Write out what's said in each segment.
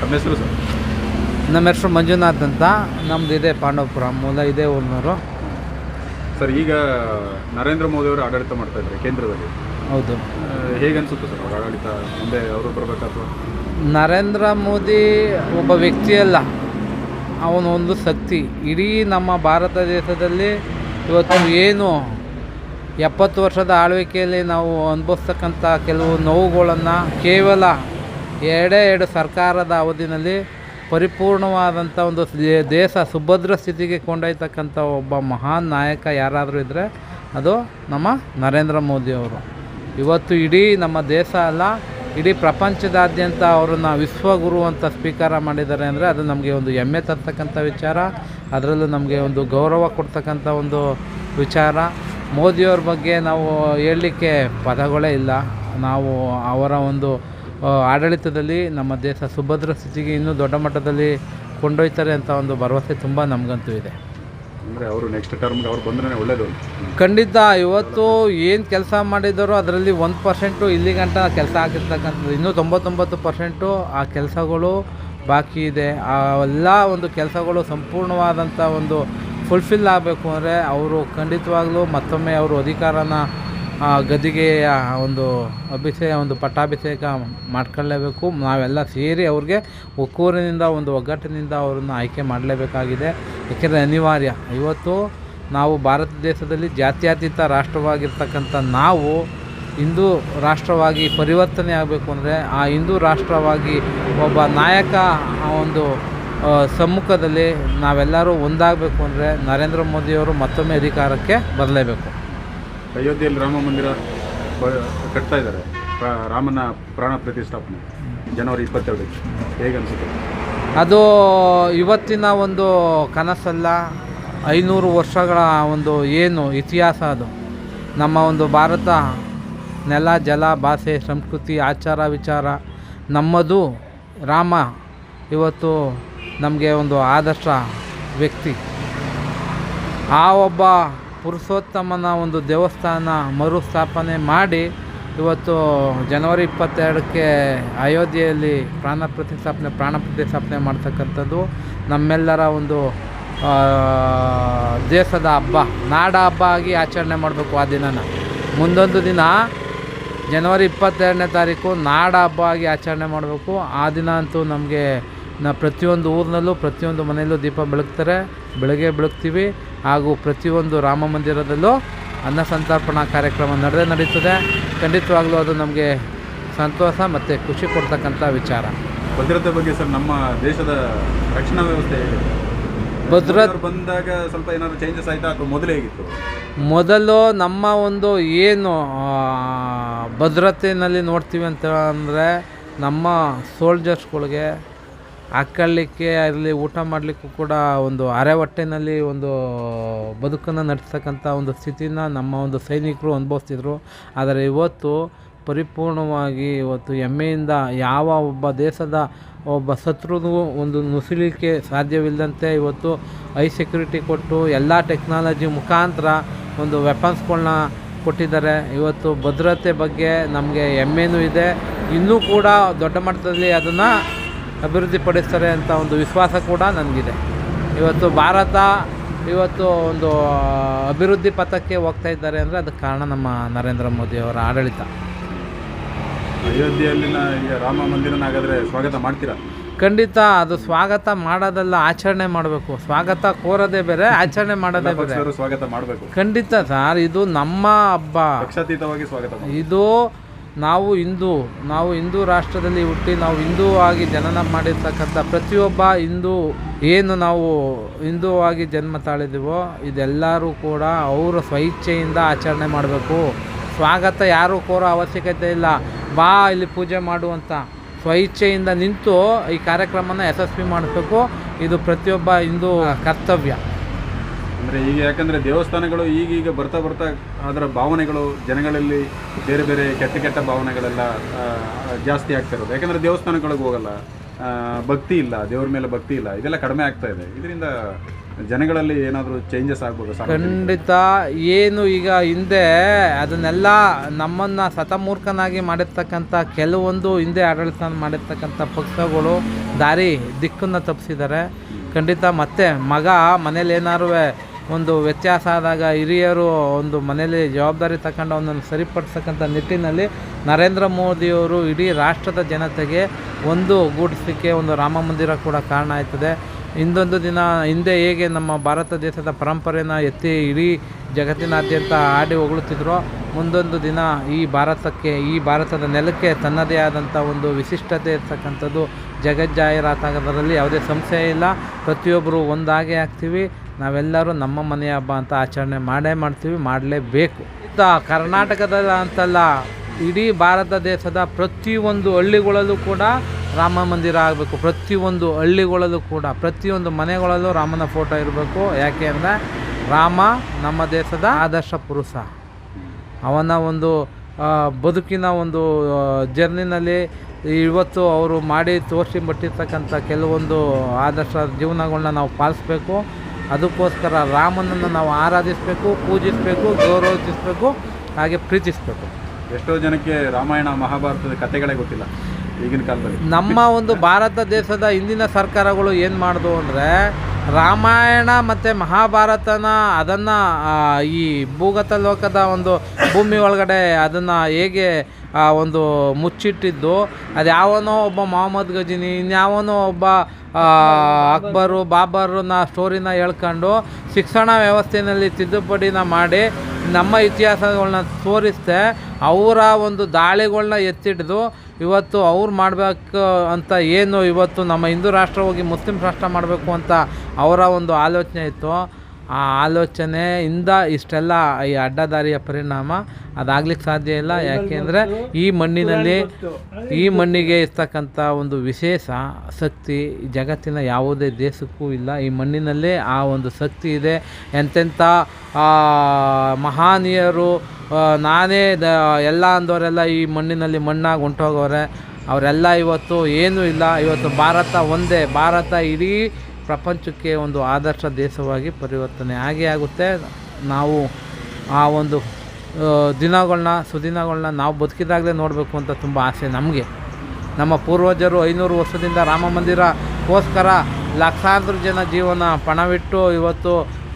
ತಮ್ಮ ಹೆಸರು ಸರ್. ನಮ್ಮ ಹೆಸರು ಮಂಜುನಾಥ್ ಅಂತ. ನಮ್ದು ಇದೆ ಪಾಂಡವಪುರ ಮೂಲ ಇದೇ ಊರಿನವರು. ಸರ್ ಈಗ ನರೇಂದ್ರ ಮೋದಿ ಅವರು ಆಡಳಿತ ಮಾಡ್ತಾ ಇದ್ದಾರೆ ಕೇಂದ್ರದಲ್ಲಿ. ಹೌದು. ಹೇಗೆ ಅನ್ಸುತ್ತೆ ಸರ್ ಅವ್ರ ಆಡಳಿತ? ಮುಂದೆ ಅವರು ಬರಬೇಕಾದ್ರು ನರೇಂದ್ರ ಮೋದಿ ಒಬ್ಬ ವ್ಯಕ್ತಿಯಲ್ಲ ಅವನೊಂದು ಒಂದು ಶಕ್ತಿ. ಇಡೀ ನಮ್ಮ ಭಾರತ ದೇಶದಲ್ಲಿ ಇವತ್ತು ಏನು ಎಪ್ಪತ್ತು ವರ್ಷದ ಆಳ್ವಿಕೆಯಲ್ಲಿ ನಾವು ಅನುಭವಿಸ್ತಕ್ಕಂಥ ಕೆಲವು ನೋವುಗಳನ್ನು ಕೇವಲ ಎರಡೇ ಎರಡು ಸರ್ಕಾರದ ಅವಧಿನಲ್ಲಿ ಪರಿಪೂರ್ಣವಾದಂಥ ಒಂದು ದೇಶ ಸುಭದ್ರ ಸ್ಥಿತಿಗೆ ಕೊಂಡೊಯ್ತಕ್ಕಂಥ ಒಬ್ಬ ಮಹಾನ್ ನಾಯಕ ಯಾರಾದರೂ ಇದ್ದರೆ ಅದು ನಮ್ಮ ನರೇಂದ್ರ ಮೋದಿಯವರು ಇವತ್ತು ಇಡೀ ನಮ್ಮ ದೇಶ ಅಲ್ಲ, ಇಡೀ ಪ್ರಪಂಚದಾದ್ಯಂತ ಅವರನ್ನು ವಿಶ್ವಗುರು ಅಂತ ಸ್ವೀಕಾರ ಮಾಡಿದ್ದಾರೆ ಅಂದರೆ ಅದು ನಮಗೆ ಒಂದು ಹೆಮ್ಮೆ ತರ್ತಕ್ಕಂಥ ವಿಚಾರ, ಅದರಲ್ಲೂ ನಮಗೆ ಒಂದು ಗೌರವ ಕೊಡ್ತಕ್ಕಂಥ ಒಂದು ವಿಚಾರ. ಮೋದಿಯವ್ರ ಬಗ್ಗೆ ನಾವು ಹೇಳಲಿಕ್ಕೆ ಪದಗಳೇ ಇಲ್ಲ. ನಾವು ಅವರ ಒಂದು ಆಡಳಿತದಲ್ಲಿ ನಮ್ಮ ದೇಶ ಸುಭದ್ರ ಸ್ಥಿತಿಗೆ ಇನ್ನೂ ದೊಡ್ಡ ಮಟ್ಟದಲ್ಲಿ ಕೊಂಡೊಯ್ತಾರೆ ಅಂತ ಒಂದು ಭರವಸೆ ತುಂಬ ನಮಗಂತೂ ಇದೆ. ಅಂದರೆ ಅವರು ನೆಕ್ಸ್ಟ್ ಟರ್ಮ್ಗೆ ಅವ್ರು ಬಂದ್ರೆ ಒಳ್ಳೇದು ಖಂಡಿತ ಇವತ್ತು ಏನು ಕೆಲಸ ಮಾಡಿದ್ದಾರೋ ಅದರಲ್ಲಿ ಒಂದು ಪರ್ಸೆಂಟು ಇಲ್ಲಿಗಂಟ ಕೆಲಸ ಆಗಿರ್ತಕ್ಕಂಥದ್ದು ಇನ್ನೂ ತೊಂಬತ್ತೊಂಬತ್ತು ಪರ್ಸೆಂಟು ಆ ಕೆಲಸಗಳು ಬಾಕಿ ಇದೆ. ಆ ಎಲ್ಲ ಒಂದು ಕೆಲಸಗಳು ಸಂಪೂರ್ಣವಾದಂಥ ಒಂದು ಫುಲ್ಫಿಲ್ ಆಗಬೇಕು ಅಂದರೆ ಅವರು ಖಂಡಿತವಾಗ್ಲೂ ಮತ್ತೊಮ್ಮೆ ಅವರು ಅಧಿಕಾರನ ಆ, ಗದ್ದಿಗೆಯ ಒಂದು ಅಭಿಷೇಕ ಒಂದು ಪಟ್ಟಾಭಿಷೇಕ ಮಾಡ್ಕೊಳ್ಳೇಬೇಕು. ನಾವೆಲ್ಲ ಸೇರಿ ಅವ್ರಿಗೆ ಒಕ್ಕೂರಿನಿಂದ ಒಂದು ಒಗ್ಗಟ್ಟಿನಿಂದ ಅವರನ್ನು ಆಯ್ಕೆ ಮಾಡಲೇಬೇಕಾಗಿದೆ. ಏಕೆಂದರೆ ಅನಿವಾರ್ಯ. ಇವತ್ತು ನಾವು ಭಾರತ ದೇಶದಲ್ಲಿ ಜಾತ್ಯತೀತ ರಾಷ್ಟ್ರವಾಗಿರ್ತಕ್ಕಂಥ ನಾವು ಹಿಂದೂ ರಾಷ್ಟ್ರವಾಗಿ ಪರಿವರ್ತನೆ ಆಗಬೇಕು ಅಂದರೆ ಆ ಹಿಂದೂ ರಾಷ್ಟ್ರವಾಗಿ ಒಬ್ಬ ನಾಯಕ ಆ ಒಂದು ಸಮ್ಮುಖದಲ್ಲಿ ನಾವೆಲ್ಲರೂ ಒಂದಾಗಬೇಕು ಅಂದರೆ ನರೇಂದ್ರ ಮೋದಿಯವರು ಮತ್ತೊಮ್ಮೆ ಅಧಿಕಾರಕ್ಕೆ ಬರಲೇಬೇಕು. ಅಯೋಧ್ಯೆಯಲ್ಲಿ ರಾಮ ಮಂದಿರ ಕಟ್ತಾ ಇದ್ದಾರೆ. ರಾಮನ ಪ್ರಾಣ ಪ್ರತಿಷ್ಠಾಪನೆ, ಜನವರಿ ಇಪ್ಪತ್ತೆರಡಕ್ಕೆ. ಹೇಗೆ ಅನಿಸುತ್ತೆ? ಅದು ಇವತ್ತಿನ ಒಂದು ಕನಸಲ್ಲ, ಐನೂರು ವರ್ಷಗಳ ಒಂದು ಏನು ಇತಿಹಾಸ ಅದು. ನಮ್ಮ ಒಂದು ಭಾರತ, ನೆಲ, ಜಲ, ಭಾಷೆ, ಸಂಸ್ಕೃತಿ, ಆಚಾರ, ವಿಚಾರ, ನಮ್ಮದು ರಾಮ ಇವತ್ತು ನಮಗೆ ಒಂದು ಆದರ್ಶ ವ್ಯಕ್ತಿ. ಆ ಒಬ್ಬ ಪುರುಷೋತ್ತಮನ ಒಂದು ದೇವಸ್ಥಾನ ಮರುಸ್ಥಾಪನೆ ಮಾಡಿ ಇವತ್ತು ಜನವರಿ ಇಪ್ಪತ್ತೆರಡಕ್ಕೆ ಅಯೋಧ್ಯೆಯಲ್ಲಿ ಪ್ರಾಣ ಪ್ರತಿಷ್ಠಾಪನೆ ಪ್ರಾಣ ಪ್ರತಿಷ್ಠಾಪನೆ ಮಾಡ್ತಕ್ಕಂಥದ್ದು ನಮ್ಮೆಲ್ಲರ ಒಂದು ದೇಶದ ಹಬ್ಬ, ನಾಡ ಹಬ್ಬ ಆಗಿ ಆಚರಣೆ ಮಾಡಬೇಕು ಆ ದಿನನ. ಮುಂದೊಂದು ದಿನ ಜನವರಿ ಇಪ್ಪತ್ತೆರಡನೇ ತಾರೀಕು ನಾಡ ಹಬ್ಬ ಆಗಿ ಆಚರಣೆ ಮಾಡಬೇಕು. ಆ ದಿನ ಅಂತೂ ನಮಗೆ ನಾ ಪ್ರತಿಯೊಂದು ಊರಿನಲ್ಲೂ ಪ್ರತಿಯೊಂದು ಮನೆಯಲ್ಲೂ ದೀಪ ಬೆಳಗ್ತಾರೆ. ಬೆಳಗ್ಗೆ ಬೆಳಗ್ತೀವಿ. ಹಾಗೂ ಪ್ರತಿಯೊಂದು ರಾಮ ಮಂದಿರದಲ್ಲೂ ಅನ್ನ ಸಂತರ್ಪಣಾ ಕಾರ್ಯಕ್ರಮ ನಡೆದೇ ನಡೀತದೆ ಖಂಡಿತವಾಗಲೂ ಅದು ನಮಗೆ ಸಂತೋಷ ಮತ್ತು ಖುಷಿ ಕೊಡ್ತಕ್ಕಂಥ ವಿಚಾರ. ಭದ್ರತೆ ಬಗ್ಗೆ ಸರ್ ನಮ್ಮ ದೇಶದ ರಕ್ಷಣಾ ವ್ಯವಸ್ಥೆ ಭದ್ರತೆ ಭದ್ರ ಬಂದಾಗ ಸ್ವಲ್ಪ ಏನಾದರೂ ಚೇಂಜಸ್ ಆಯಿತಾ ಅಥವಾ ಮೊದಲೇ ಹೇಗಿತ್ತು? ಮೊದಲು ನಮ್ಮ ಒಂದು ಏನು ಭದ್ರತೆಯಲ್ಲಿ ನೋಡ್ತೀವಿ ಅಂತ ಅಂದರೆ ನಮ್ಮ ಸೋಲ್ಜರ್ಸ್ಗಳಿಗೆ ಹಾಕೊಳ್ಳಿಕ್ಕೆ ಅಲ್ಲಿ ಊಟ ಮಾಡಲಿಕ್ಕೂ ಕೂಡ ಒಂದು ಅರೆ ಹೊಟ್ಟೆನಲ್ಲಿ ಒಂದು ಬದುಕನ್ನು ನಡೆಸ್ತಕ್ಕಂಥ ಒಂದು ಸ್ಥಿತಿನ ನಮ್ಮ ಒಂದು ಸೈನಿಕರು ಅನುಭವಿಸ್ತಿದ್ರು. ಆದರೆ ಇವತ್ತು ಪರಿಪೂರ್ಣವಾಗಿ ಇವತ್ತು ಹೆಮ್ಮೆಯಿಂದ ಯಾವ ಒಬ್ಬ ದೇಶದ ಒಬ್ಬ ಶತ್ರುನೂ ಒಂದು ನುಸುಳಿಕೆ ಸಾಧ್ಯವಿಲ್ಲದಂತೆ ಇವತ್ತು ಐ ಸೆಕ್ಯೂರಿಟಿ ಕೊಟ್ಟು ಎಲ್ಲ ಟೆಕ್ನಾಲಜಿ ಮುಖಾಂತರ ಒಂದು ವೆಪನ್ಸ್ಗಳನ್ನ ಕೊಟ್ಟಿದ್ದಾರೆ. ಇವತ್ತು ಭದ್ರತೆ ಬಗ್ಗೆ ನಮಗೆ ಹೆಮ್ಮೆನೂ ಇದೆ. ಇನ್ನೂ ಕೂಡ ದೊಡ್ಡ ಮಟ್ಟದಲ್ಲಿ ಅದನ್ನು ಅಭಿವೃದ್ಧಿಪಡಿಸ್ತಾರೆ ಅಂತ ಒಂದು ವಿಶ್ವಾಸ ಕೂಡ ನನಗಿದೆ. ಇವತ್ತು ಭಾರತ ಇವತ್ತು ಒಂದು ಅಭಿವೃದ್ಧಿ ಪಥಕ್ಕೆ ಹೋಗ್ತಾ ಇದ್ದಾರೆ ಅಂದರೆ ಅದಕ್ಕೆ ಕಾರಣ ನಮ್ಮ ನರೇಂದ್ರ ಮೋದಿ ಅವರ ಆಡಳಿತ. ಅಯೋಧ್ಯೆಯಲ್ಲಿನ ಈಗ ರಾಮ ಮಂದಿರನಾಗಾದರೆ ಸ್ವಾಗತ ಮಾಡ್ತೀರಾ? ಖಂಡಿತ ಅದು ಸ್ವಾಗತ ಮಾಡೋದಲ್ಲ ಆಚರಣೆ ಮಾಡಬೇಕು. ಸ್ವಾಗತ ಕೋರೋದೇ ಬೇರೆ ಆಚರಣೆ ಮಾಡೋದೇ ಬೇರೆ. ಸ್ವಾಗತ ಮಾಡಬೇಕು. ಖಂಡಿತ ಸರ್ ಇದು ನಮ್ಮ ಹಬ್ಬ. ಪಕ್ಷಾತೀತವಾಗಿ ಸ್ವಾಗತ ಇದು ನಾವು ಹಿಂದೂ ನಾವು ಹಿಂದೂ ರಾಷ್ಟ್ರದಲ್ಲಿ ಹುಟ್ಟಿ ನಾವು ಹಿಂದೂ ಆಗಿ ಜನನ ಮಾಡಿರ್ತಕ್ಕಂಥ ಪ್ರತಿಯೊಬ್ಬ ಹಿಂದೂ ಏನು ನಾವು ಹಿಂದೂ ಆಗಿ ಜನ್ಮ ತಾಳಿದೀವೋ ಇದೆಲ್ಲರೂ ಕೂಡ ಅವರ ಸ್ವಇಚ್ಛೆಯಿಂದ ಆಚರಣೆ ಮಾಡಬೇಕು. ಸ್ವಾಗತ ಯಾರೂ ಕೋರೋ ಅವಶ್ಯಕತೆ ಇಲ್ಲ. ಬಾ ಇಲ್ಲಿ ಪೂಜೆ ಮಾಡುವಂಥ ಅಂತ ಸ್ವಇಚ್ಛೆಯಿಂದ ನಿಂತು ಈ ಕಾರ್ಯಕ್ರಮನ ಯಶಸ್ವಿ ಮಾಡಬೇಕು. ಇದು ಪ್ರತಿಯೊಬ್ಬ ಹಿಂದೂ ಕರ್ತವ್ಯ. ಅಂದ್ರೆ ಈಗ ಯಾಕಂದರೆ ದೇವಸ್ಥಾನಗಳು ಈಗೀಗ ಬರ್ತಾ ಬರ್ತಾ ಅದರ ಭಾವನೆಗಳು ಜನಗಳಲ್ಲಿ ಬೇರೆ ಬೇರೆ ಕೆಟ್ಟ ಕೆಟ್ಟ ಭಾವನೆಗಳೆಲ್ಲ ಜಾಸ್ತಿ ಆಗ್ತಾ ಇರೋದು. ಯಾಕಂದರೆ ದೇವಸ್ಥಾನಗಳಿಗೆ ಹೋಗಲ್ಲ. ಭಕ್ತಿ ಇಲ್ಲ. ದೇವ್ರ ಮೇಲೆ ಭಕ್ತಿ ಇಲ್ಲ. ಇದೆಲ್ಲ ಕಡಿಮೆ ಆಗ್ತಾ ಇದೆ. ಇದರಿಂದ ಜನಗಳಲ್ಲಿ ಏನಾದರೂ ಚೇಂಜಸ್ ಆಗ್ಬೋದು ಖಂಡಿತ ಏನು ಈಗ ಹಿಂದೆ ಅದನ್ನೆಲ್ಲ ನಮ್ಮನ್ನು ಸತಮೂರ್ಖನಾಗಿ ಮಾಡಿರ್ತಕ್ಕಂಥ ಕೆಲವೊಂದು ಹಿಂದೆ ಆಡಳಿತ ಮಾಡಿರ್ತಕ್ಕಂಥ ಪಕ್ಷಗಳು ದಾರಿ ದಿಕ್ಕನ್ನು ತಪ್ಪಿಸಿದ್ದಾರೆ. ಖಂಡಿತ ಮತ್ತೆ ಮಗ ಮನೇಲಿ ಏನಾರು ಒಂದು ವ್ಯತ್ಯಾಸ ಆದಾಗ ಹಿರಿಯರು ಒಂದು ಮನೆಯಲ್ಲಿ ಜವಾಬ್ದಾರಿ ತಗೊಂಡು ಅವನನ್ನು ಸರಿಪಡಿಸ್ತಕ್ಕಂಥ ನಿಟ್ಟಿನಲ್ಲಿ ನರೇಂದ್ರ ಮೋದಿಯವರು ಇಡೀ ರಾಷ್ಟ್ರದ ಜನತೆಗೆ ಒಂದು ಗೂಡಿಸಲಿಕ್ಕೆ ಒಂದು ರಾಮ ಮಂದಿರ ಕೂಡ ಕಾರಣ ಆಯ್ತದೆ. ಇಂದೊಂದು ದಿನ ಹಿಂದೆ ಹೇಗೆ ನಮ್ಮ ಭಾರತ ದೇಶದ ಪರಂಪರೆಯನ್ನು ಎತ್ತಿ ಇಡೀ ಜಗತ್ತಿನಾದ್ಯಂತ ಆಡಿ ಹೊಗಳುತ್ತಿದ್ರೋ, ಮುಂದೊಂದು ದಿನ ಈ ಭಾರತಕ್ಕೆ, ಈ ಭಾರತದ ನೆಲಕ್ಕೆ ತನ್ನದೇ ಆದಂಥ ಒಂದು ವಿಶಿಷ್ಟತೆ ಇರ್ತಕ್ಕಂಥದ್ದು ಜಗಜ್ಜಾಹೀರಾತಾಗೋದ್ರಲ್ಲಿ ಯಾವುದೇ ಸಂಶಯ ಇಲ್ಲ. ಪ್ರತಿಯೊಬ್ಬರು ಒಂದಾಗೆ ಆಗ್ತೀವಿ. ನಾವೆಲ್ಲರೂ ನಮ್ಮ ಮನೆಯ ಹಬ್ಬ ಅಂತ ಆಚರಣೆ ಮಾಡೇ ಮಾಡ್ತೀವಿ, ಮಾಡಲೇಬೇಕು. ಇತ್ತ ಕರ್ನಾಟಕದ ಅಂತಲ್ಲ, ಇಡೀ ಭಾರತ ದೇಶದ ಪ್ರತಿಯೊಂದು ಹಳ್ಳಿಗಳಲ್ಲೂ ಕೂಡ ರಾಮ ಮಂದಿರ ಆಗಬೇಕು. ಪ್ರತಿಯೊಂದು ಹಳ್ಳಿಗಳಲ್ಲೂ ಕೂಡ, ಪ್ರತಿಯೊಂದು ಮನೆಗಳಲ್ಲೂ ರಾಮನ ಫೋಟೋ ಇರಬೇಕು. ಯಾಕೆ ಅಂದರೆ ರಾಮ ನಮ್ಮ ದೇಶದ ಆದರ್ಶ ಪುರುಷ. ಅವನ ಒಂದು ಬದುಕಿನ ಒಂದು ಜರ್ನಿನಲ್ಲಿ ಇವತ್ತು ಅವರು ಮಾಡಿ ತೋರಿಸಿ ಬಿಟ್ಟಿರ್ತಕ್ಕಂಥ ಕೆಲವೊಂದು ಆದರ್ಶ ಜೀವನಗಳನ್ನ ನಾವು ಪಾಲಿಸ್ಬೇಕು. ಅದಕ್ಕೋಸ್ಕರ ರಾಮನನ್ನು ನಾವು ಆರಾಧಿಸಬೇಕು ಪೂಜಿಸಬೇಕು ಗೌರವಿಸಬೇಕು ಹಾಗೆ ಪ್ರೀತಿಸಬೇಕು. ಎಷ್ಟೋ ಜನಕ್ಕೆ ರಾಮಾಯಣ ಮಹಾಭಾರತದ ಕಥೆಗಳೇ ಗೊತ್ತಿಲ್ಲ ಈಗಿನ ಕಾಲದಲ್ಲಿ. ನಮ್ಮ ಒಂದು ಭಾರತ ದೇಶದ ಹಿಂದಿನ ಸರ್ಕಾರಗಳು ಏನು ಮಾಡಿದ್ವು ಅಂದರೆ ರಾಮಾಯಣ ಮತ್ತು ಮಹಾಭಾರತನ ಅದನ್ನು ಈ ಭೂಗತ ಲೋಕದ ಒಂದು ಭೂಮಿ ಒಳಗಡೆ ಅದನ್ನು ಹೇಗೆ ಒಂದು ಮುಚ್ಚಿಟ್ಟಿದ್ದು, ಅದು ಯಾವನೋ ಒಬ್ಬ ಮೊಹಮ್ಮದ್ ಗಜಿನಿ ಇನ್ಯಾವನೋ ಒಬ್ಬ ಅಕ್ಬರು, ಬಾಬರ್ನ ಸ್ಟೋರಿನ ಹೇಳ್ಕೊಂಡು ಶಿಕ್ಷಣ ವ್ಯವಸ್ಥೆಯಲ್ಲಿ ತಿದ್ದುಪಡಿನ ಮಾಡಿ ನಮ್ಮ ಇತಿಹಾಸಗಳನ್ನ ತೋರಿಸ್ದೆ ಅವರ ಒಂದು ದಾಳಿಗಳನ್ನ ಎತ್ತಿಡ್ದು ಇವತ್ತು ಅವ್ರು ಮಾಡಬೇಕು ಅಂತ ಏನು ಇವತ್ತು ನಮ್ಮ ಹಿಂದೂ ರಾಷ್ಟ್ರ ಹೋಗಿ ಮುಸ್ಲಿಂ ರಾಷ್ಟ್ರ ಮಾಡಬೇಕು ಅಂತ ಅವರ ಒಂದು ಆಲೋಚನೆ ಇತ್ತು. ಆ ಆಲೋಚನೆಯಿಂದ ಇಷ್ಟೆಲ್ಲ ಈ ಅಡ್ಡದಾರಿಯ ಪರಿಣಾಮ ಅದಾಗ್ಲಿಕ್ಕೆ ಸಾಧ್ಯ ಇಲ್ಲ. ಯಾಕೆಂದರೆ ಈ ಮಣ್ಣಿನಲ್ಲಿ ಈ ಮಣ್ಣಿಗೆ ಇರ್ತಕ್ಕಂಥ ಒಂದು ವಿಶೇಷ ಶಕ್ತಿ ಜಗತ್ತಿನ ಯಾವುದೇ ದೇಶಕ್ಕೂ ಇಲ್ಲ. ಈ ಮಣ್ಣಿನಲ್ಲೇ ಆ ಒಂದು ಶಕ್ತಿ ಇದೆ. ಎಂತೆಂಥ ಮಹಾನೀಯರು ನಾನೇ ದ ಎಲ್ಲ ಅಂದವರೆಲ್ಲ ಈ ಮಣ್ಣಿನಲ್ಲಿ ಮಣ್ಣಾಗಿ ಹೊಂಟೋಗವ್ರೆ ಅವರೆಲ್ಲ ಇವತ್ತು ಏನೂ ಇಲ್ಲ. ಇವತ್ತು ಭಾರತ ಒಂದೇ. ಭಾರತ ಇಡೀ ಪ್ರಪಂಚಕ್ಕೆ ಒಂದು ಆದರ್ಶ ದೇಶವಾಗಿ ಪರಿವರ್ತನೆ. ಆಗೇ ಆಗುತ್ತೆ. ನಾವು ಆ ಒಂದು ದಿನಗಳನ್ನ ಸುದಿನಗಳನ್ನ ನಾವು ಬದುಕಿದಾಗಲೇ ನೋಡಬೇಕು ಅಂತ ತುಂಬ ಆಸೆ ನಮಗೆ. ನಮ್ಮ ಪೂರ್ವಜರು ಐನೂರು ವರ್ಷದಿಂದ ರಾಮ ಮಂದಿರಕ್ಕೋಸ್ಕರ ಲಕ್ಷಾಂತರ ಜನ ಜೀವನ ಪಣವಿಟ್ಟು ಇವತ್ತು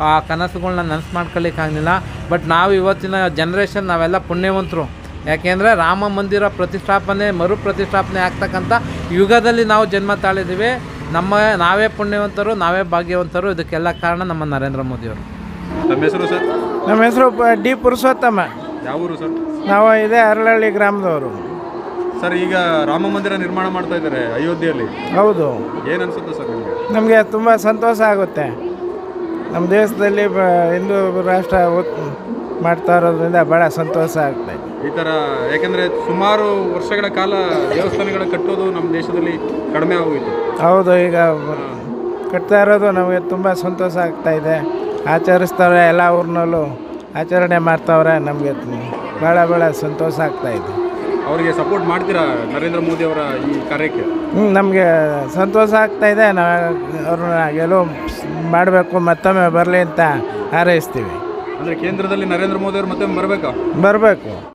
ಆ ಕನಸುಗಳನ್ನ ನನಸು ಮಾಡ್ಕೊಳ್ಳಿಕ್ಕಾಗಲಿಲ್ಲ. ಬಟ್ ನಾವು ಇವತ್ತಿನ ಜನ್ರೇಷನ್ ನಾವೆಲ್ಲ ಪುಣ್ಯವಂತರು. ಯಾಕೆಂದರೆ ರಾಮ ಮಂದಿರ ಪ್ರತಿಷ್ಠಾಪನೆ ಮರು ಪ್ರತಿಷ್ಠಾಪನೆ ಆಗ್ತಕ್ಕಂಥ ಯುಗದಲ್ಲಿ ನಾವು ಜನ್ಮ ತಾಳಿದ್ದೀವಿ. ನಮ್ಮ ನಾವೇ ಪುಣ್ಯವಂತರು ನಾವೇ ಭಾಗ್ಯವಂತರು ಇದಕ್ಕೆಲ್ಲ ಕಾರಣ ನಮ್ಮ ನರೇಂದ್ರ ಮೋದಿಯವರು ನಮ್ಮ ಹೆಸರು ಸರ್? ನಮ್ಮ ಹೆಸರು ಡಿ ಪುರುಷೋತ್ತಮ. ಯಾವ ಊರು ಸರ್? ನಾವು ಇದೇ ಅರಳಹಳ್ಳಿ ಗ್ರಾಮದವರು. ಸರ್ ಈಗ ರಾಮ ಮಂದಿರ ನಿರ್ಮಾಣ ಮಾಡ್ತಾ ಇದ್ದಾರೆ ಅಯೋಧ್ಯೆಯಲ್ಲಿ. ಹೌದು. ಏನು ಅನ್ಸುತ್ತೆ ಸರ್ ನಿಮಗೆ? ನಮಗೆ ತುಂಬ ಸಂತೋಷ ಆಗುತ್ತೆ. ನಮ್ಮ ದೇಶದಲ್ಲಿ ಬ ಹಿಂದೂ ರಾಷ್ಟ್ರ ಒತ್- ಮಾಡ್ತಾ ಇರೋದ್ರಿಂದ ಭಾಳ ಸಂತೋಷ ಆಗ್ತದೆ. ಈ ಥರ ಯಾಕೆಂದರೆ ಸುಮಾರು ವರ್ಷಗಳ ಕಾಲ ದೇವಸ್ಥಾನಗಳ ಕಟ್ಟೋದು ನಮ್ಮ ದೇಶದಲ್ಲಿ ಕಡಿಮೆ ಆಗೋಯಿತು ಹೌದು ಈಗ ಕಟ್ತಾ ಇರೋದು ನಮಗೆ ತುಂಬ ಸಂತೋಷ ಆಗ್ತಾ ಇದೆ. ಆಚರಿಸ್ತಾರೆ ಎಲ್ಲ ಊರಿನಲ್ಲೂ ಆಚರಣೆ ಮಾಡ್ತಾವ್ರೆ ನಮಗೆ ಭಾಳ ಭಾಳ ಸಂತೋಷ ಆಗ್ತಾ ಇದೆ. ಅವರಿಗೆ ಸಪೋರ್ಟ್ ಮಾಡ್ತೀರಾ ನರೇಂದ್ರ ಮೋದಿ ಅವರ ಈ ಕಾರ್ಯಕ್ಕೆ? ಹ್ಞೂ ನಮಗೆ ಸಂತೋಷ ಆಗ್ತಾ ಇದೆ. ನಾವು ಅವ್ರನ್ನ ಗೆಲುವು ಮಾಡಬೇಕು ಮತ್ತೊಮ್ಮೆ ಬರಲಿ ಅಂತ ಹಾರೈಸ್ತೀವಿ. ಅಂದರೆ ಕೇಂದ್ರದಲ್ಲಿ ನರೇಂದ್ರ ಮೋದಿ ಅವರು ಮತ್ತೆ ಬರಬೇಕಾ? ಬರಬೇಕು.